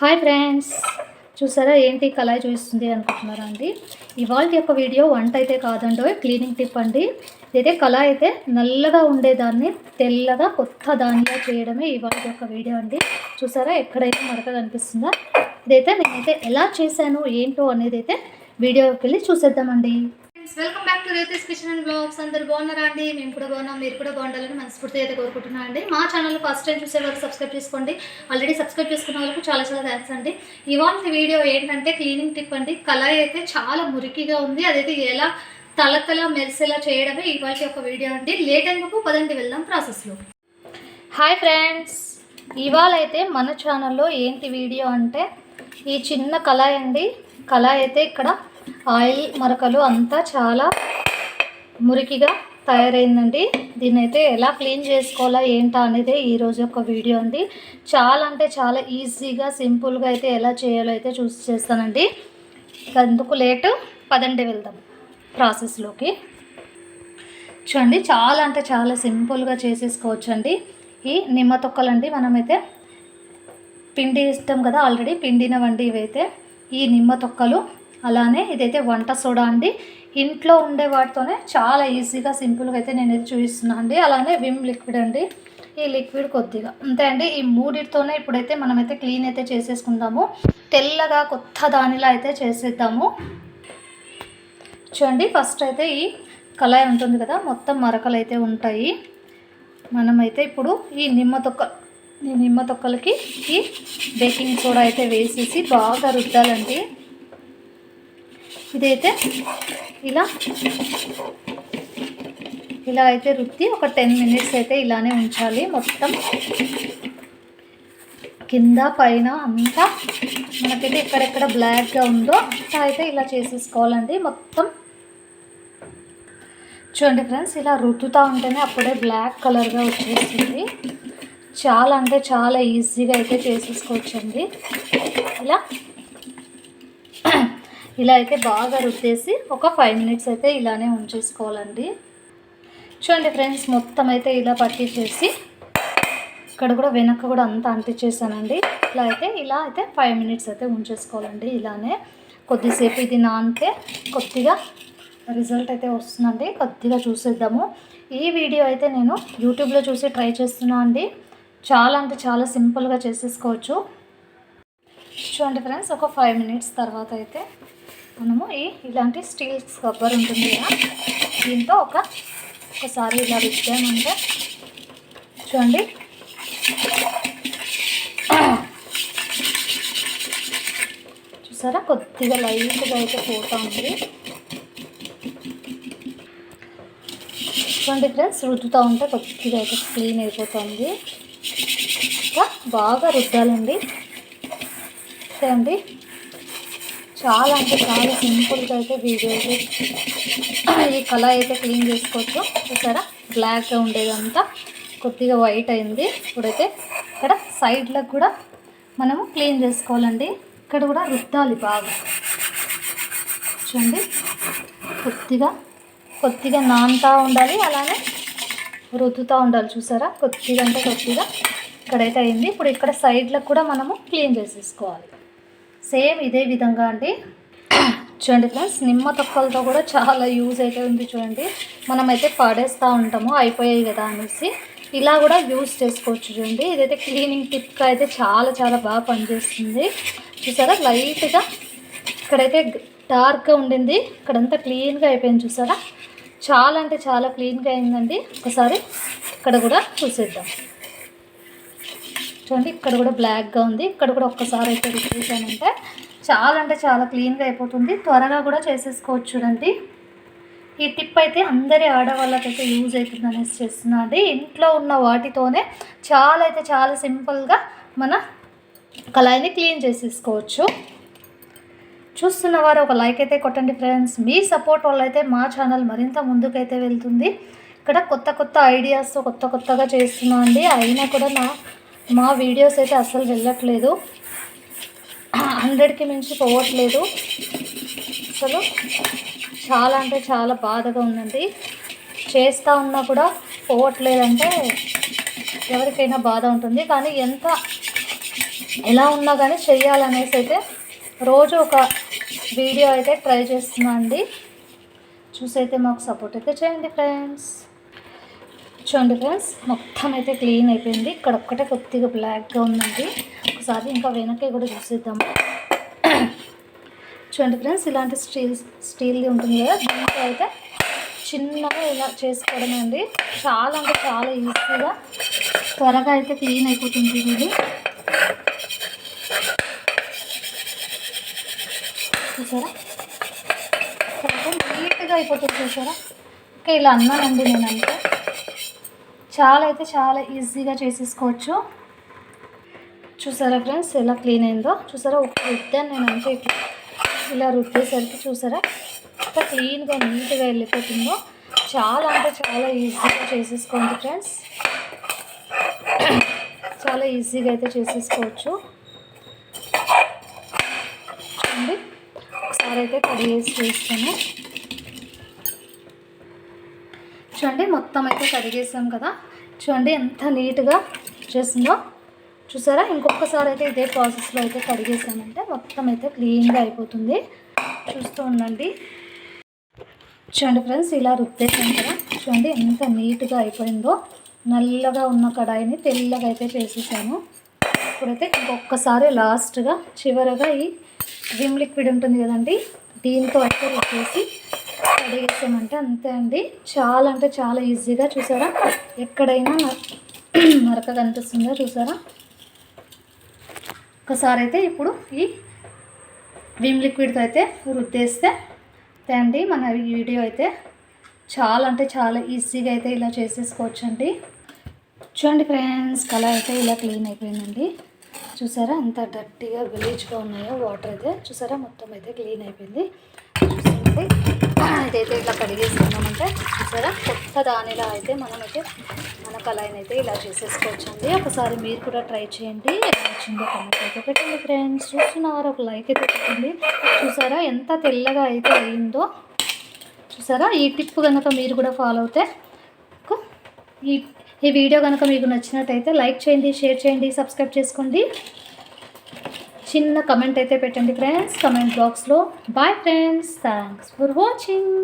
Hi friends చూసారా ఏంటి కళాయి చూపిస్తుంది అనుకుంటున్నారా అండి? ఇవాళ యొక్క వీడియో వంట అయితే కాదండి క్లీనింగ్ టిప్ అండి. ఇదైతే కళాయి అయితే నల్లగా ఉండేదాన్ని తెల్లగా కొత్త దానిలా చేయడమే ఇవాళ యొక్క వీడియో అండి. చూసారా ఎక్కడైతే మరక కనిపిస్తుందా? ఇదైతే నేనైతే ఎలా చేశాను ఏంటో అనేది అయితే వీడియోకి వెళ్ళి చూసేద్దామండి. Welcome back to Rethis kitchen and blogs. అందరు బాగున్నారా అండి? మేము కూడా బాగున్నాం మీరు కూడా బాగుండాలని మనస్ఫూర్తిగా అయితే కోరుకుంటున్నాను అండి. మా ఛానల్ ఫస్ట్ టైం చూసే వరకు సబ్స్క్రైబ్ చేసుకోండి. ఆల్రెడీ సబ్స్క్రైబ్ చేసుకున్న వాళ్ళకు చాలా చాలా థ్యాంక్స్ అండి. ఇవాళ వీడియో ఏంటంటే క్లీనింగ్ టిప్ అండి. కలర్ అయితే చాలా మురికిగా ఉంది. అదైతే ఎలా తలతల మెరిసేలా చేయడమే ఇవాళ ఒక వీడియో అండి. లేట్ ఎందుకు? పదండి వెళ్దాం ప్రాసెస్లో హాయ్ ఫ్రెండ్స్ ఇవాళ అయితే మన ఛానల్లో ఏంటి వీడియో అంటే ఈ చిన్న కళాయి అండి. కళాయి అయితే ఇక్కడ ఆయిల్ మరకలు అంతా చాలా మురికిగా తయారైందండి. దీన్ని అయితే ఎలా క్లీన్ చేసుకోవాలా ఏంటా అనేది ఈరోజు యొక్క వీడియో అండి. చాలా అంటే చాలా ఈజీగా సింపుల్గా అయితే ఎలా చేయాలో అయితే చూసి చేస్తానండి. అందుకు ఎందుకు లేటు పదండి వెళ్దాం ప్రాసెస్లోకి. చూడండి చాలా అంటే చాలా సింపుల్గా చేసేసుకోవచ్చు అండి ఈ నిమ్మ తొక్కలండి మనమైతే పిండి ఇస్తాం కదా ఆల్రెడీ పిండినవండి ఇవైతే. ఈ నిమ్మ తొక్కలు అలానే ఇదైతే వంట సోడా అండి. ఇంట్లో ఉండే వాటితోనే చాలా ఈజీగా సింపుల్గా అయితే నేను ఇది చూపిస్తున్నాను అండి. అలానే విమ్ లిక్విడ్ అండి. ఈ లిక్విడ్ కొద్దిగా. అంతే అండి. ఈ మూడిటితోనే ఇప్పుడైతే మనమైతే క్లీన్ అయితే చేసేసుకుందాము. తెల్లగా కొత్త దానిలా అయితే చేసేద్దాము. చూడండి ఫస్ట్ అయితే ఈ కళాయి ఉంటుంది కదా మొత్తం మరకలు అయితే ఉంటాయి. మనమైతే ఇప్పుడు ఈ నిమ్మ తొక్క ఈ నిమ్మ తొక్కలకి ఈ బేకింగ్ సోడా అయితే వేసేసి బాగా రుద్దాలండి. ఇదైతే ఇలా ఇలా అయితే రుద్ది ఒక టెన్ మినిట్స్ అయితే ఇలానే ఉంచాలి. మొత్తం కింద పైన అంతా మనకైతే ఎక్కడెక్కడ బ్లాక్గా ఉందో అంతా అయితే ఇలా చేసేసుకోవాలండి. మొత్తం చూడండి ఫ్రెండ్స్ ఇలా రుద్దుతూ ఉంటేనే అప్పుడే బ్లాక్ కలర్గా వచ్చేస్తుంది. చాలా అంటే చాలా ఈజీగా అయితే చేసేసుకోవచ్చండి. ఇలా ఇలా అయితే బాగా రుద్దేసి ఒక ఫైవ్ మినిట్స్ అయితే ఇలానే ఉంచేసుకోవాలండి. చూడండి ఫ్రెండ్స్ మొత్తం అయితే ఇలా పట్టించేసి ఇక్కడ కూడా వెనక కూడా అంతా అంటించేసానండి ఇట్లా అయితే ఇలా అయితే ఫైవ్ మినిట్స్ అయితే ఉంచేసుకోవాలండి ఇలానే. కొద్దిసేపు ఇది నానితే కొద్దిగా రిజల్ట్ అయితే వస్తుందండి. కొద్దిగా చూసేద్దాము. ఈ వీడియో అయితే నేను యూట్యూబ్లో చూసి ట్రై చేస్తున్నా అండి. చాలా అంటే చాలా సింపుల్గా చేసేసుకోవచ్చు. చూడండి ఫ్రెండ్స్ ఒక ఫైవ్ మినిట్స్ తర్వాత అయితే మనము ఈ ఇలాంటి స్టీల్ స్క్రబ్బర్ ఉంటుంది కదా దీంతో ఒక ఒకసారి ఇలా విచ్చామంటే చూడండి. చూసారా? కొద్దిగా లైట్గా అయితే పోతా ఉంది. చూడండి ఫ్రెండ్స్ రుద్దుతూ ఉంటే కొద్దిగా అయితే క్లీన్ అయిపోతుంది ఇంకా బాగా రుద్దాలండి. అండి చాలా అంటే చాలా సింపుల్గా అయితే వీడియో ఈ కళ అయితే క్లీన్ చేసుకోవచ్చు. చూసారా? బ్లాక్గా ఉండేదంతా కొద్దిగా వైట్ అయింది. ఇప్పుడైతే ఇక్కడ సైడ్లకు కూడా మనము క్లీన్ చేసుకోవాలండి. ఇక్కడ కూడా రుద్దాలి బాగా. చూడండి. కొద్దిగా కొద్దిగా నానుతూ ఉండాలి. అలానే రుద్దుతూ ఉండాలి. చూసారా? కొద్దిగా అంటే కొద్దిగా ఇక్కడైతే అయింది. ఇప్పుడు ఇక్కడ సైడ్లకు కూడా మనము క్లీన్ చేసేసుకోవాలి. సేమ్ ఇదే విధంగా అండి. చూడండి ఫ్రెండ్స్ నిమ్మ తొక్కలతో కూడా చాలా యూజ్ అయితే ఉంది చూడండి. మనమైతే పడేస్తూ ఉంటాము అయిపోయాయి కదా అనేసి. ఇలా కూడా యూజ్ చేసుకోవచ్చు చూడండి. ఇదైతే క్లీనింగ్ టిప్గా అయితే చాలా చాలా బాగా పనిచేస్తుంది. చూసారా? లైట్గా ఇక్కడైతే డార్క్గా ఉండింది. ఇక్కడంతా క్లీన్గా అయిపోయింది చూసారా? చాలా అంటే చాలా క్లీన్గా అయిందండి. ఒకసారి ఇక్కడ కూడా చూసేద్దాం. చూడండి ఇక్కడ కూడా బ్లాక్గా ఉంది. ఇక్కడ కూడా ఒక్కసారి అయితే రుద్దేశానంటే చాలా అంటే చాలా క్లీన్గా అయిపోతుంది. త్వరగా కూడా చేసేసుకోవచ్చు చూడండి. ఈ టిప్ అయితే అందరి ఆడవాళ్ళకైతే యూజ్ అవుతుంది అనేసి చేస్తున్నా అండి. ఇంట్లో ఉన్న వాటితోనే చాలా అయితే చాలా సింపుల్గా మన కళాయిని క్లీన్ చేసేసుకోవచ్చు. చూస్తున్న వారు ఒక లైక్ అయితే కొట్టండి ఫ్రెండ్స్ మీ సపోర్ట్ వల్ల అయితే మా ఛానల్ మరింత ముందుకైతే వెళ్తుంది. ఇక్కడ కొత్త కొత్త ఐడియాస్ కొత్త కొత్తగా చేస్తున్నా అండి. అయినా కూడా నా మా వీడియోస్ అయితే అస్సలు వెళ్ళట్లేదు. హండ్రెడ్కి మించి పోవట్లేదు. అసలు చాలా అంటే చాలా బాధగా ఉందండి. చేస్తూ ఉన్నా కూడా పోవట్లేదంటే ఎవరికైనా బాధ ఉంటుంది. కానీ ఎంత ఎలా ఉన్నా కానీ చెయ్యాలనేసి అయితే రోజు ఒక వీడియో అయితే ట్రై చేస్తున్నా అండి. చూసి అయితే మాకు సపోర్ట్ అయితే చేయండి ఫ్రెండ్స్ చూడండి ఫ్రెండ్స్. మొత్తం అయితే క్లీన్ అయిపోయింది. ఇక్కడ ఒక్కటే కొద్దిగా బ్లాక్గా ఉందండి. ఒకసారి ఇంకా వెనక్కి కూడా చూసేద్దాం. చూడండి ఫ్రెండ్స్ ఇలాంటి స్టీల్ స్టీల్ది ఉంటుంది కదా. దీంతో అయితే చిన్నగా ఇలా చేసుకోవడమే అండి. చాలా అంటే చాలా ఈజీగా త్వరగా అయితే క్లీన్ అయిపోతుంది ఇది. చూసారా? నీట్గా అయిపోతుంది చూసారా? ఓకే ఇలా అన్నానండి నేనంటే. చాలా అయితే చాలా ఈజీగా చేసేసుకోవచ్చు. చూసారా ఫ్రెండ్స్ ఎలా క్లీన్ అయిందో? చూసారా? ఒక రుద్దాను నేను అంటే ఇట్లా. ఇలా రుద్దేసరికి చూసారా? ఎంత క్లీన్గా నీట్గా వెళ్ళిపోతుందో. చాలా అంటే చాలా ఈజీగా చేసేసుకోండి ఫ్రెండ్స్. చాలా ఈజీగా అయితే చేసేసుకోవచ్చు. చూడండి. ఒకసారి అయితే కడిగేసి వేస్తాను చూడండి మొత్తం అయితే కడిగేసాం కదా. చూడండి ఎంత నీట్గా చేసిందో చూసారా? ఇంకొకసారి అయితే ఇదే ప్రాసెస్లో అయితే కడిగేసామంటే మొత్తం అయితే క్లీన్గా అయిపోతుంది. చూస్తూ ఉండండి. చూడండి ఫ్రెండ్స్ ఇలా రుద్దేసాం కదా. చూడండి ఎంత నీట్గా అయిపోయిందో. నల్లగా ఉన్న కడాయిని తెల్లగా అయితే చేసేసాను ఇప్పుడైతే ఇంకొకసారి లాస్ట్గా చివరగా ఈ విమ్ లిక్విడ్ ఉంటుంది కదండి దీంతో అయితే వచ్చేసి కడిగేసామంటే అంతే అండి. చాలా అంటే చాలా ఈజీగా చూసారా? ఎక్కడైనా మరక కనిపిస్తుందో చూసారా? ఒకసారి అయితే ఇప్పుడు ఈ విమ్ లిక్విడ్తో అయితే రుద్దేస్తే అండి. మన ఈ వీడియో అయితే చాలా అంటే చాలా ఈజీగా అయితే ఇలా చేసేసుకోవచ్చు అండి చూడండి ఫ్రెండ్స్ కలర్ అయితే ఇలా క్లీన్ అయిపోయిందండి. చూసారా? ఎంత డర్టీగా గలీజ్గా ఉన్నాయో వాటర్ అయితే. చూసారా? మొత్తం అయితే క్లీన్ అయిపోయింది. చూసారండి అయితే ఇట్లా కడిగేసుకున్నామంటే చూసారా కొత్త దానిలా అయితే మనమైతే మన కళాయిని అయితే ఇలా చేసేసుకోవచ్చండి. ఒకసారి మీరు కూడా ట్రై చేయండి. నచ్చిందో కమెంట్ అయితే పెట్టండి ఫ్రెండ్స్ చూస్తున్నారు ఒక లైక్ అయితే పెట్టండి. చూసారా ఎంత తెల్లగా అయితే అయిందో? చూసారా? ఈ టిప్ కనుక మీరు కూడా ఫాలో అవుతే ఈ ఈ వీడియో కనుక మీకు నచ్చినట్టయితే లైక్ చేయండి షేర్ చేయండి సబ్స్క్రైబ్ చేసుకోండి. చిన్న కమెంట్ అయితే పెట్టండి ఫ్రెండ్స్ కమెంట్ బాక్స్లో bye friends thanks for watching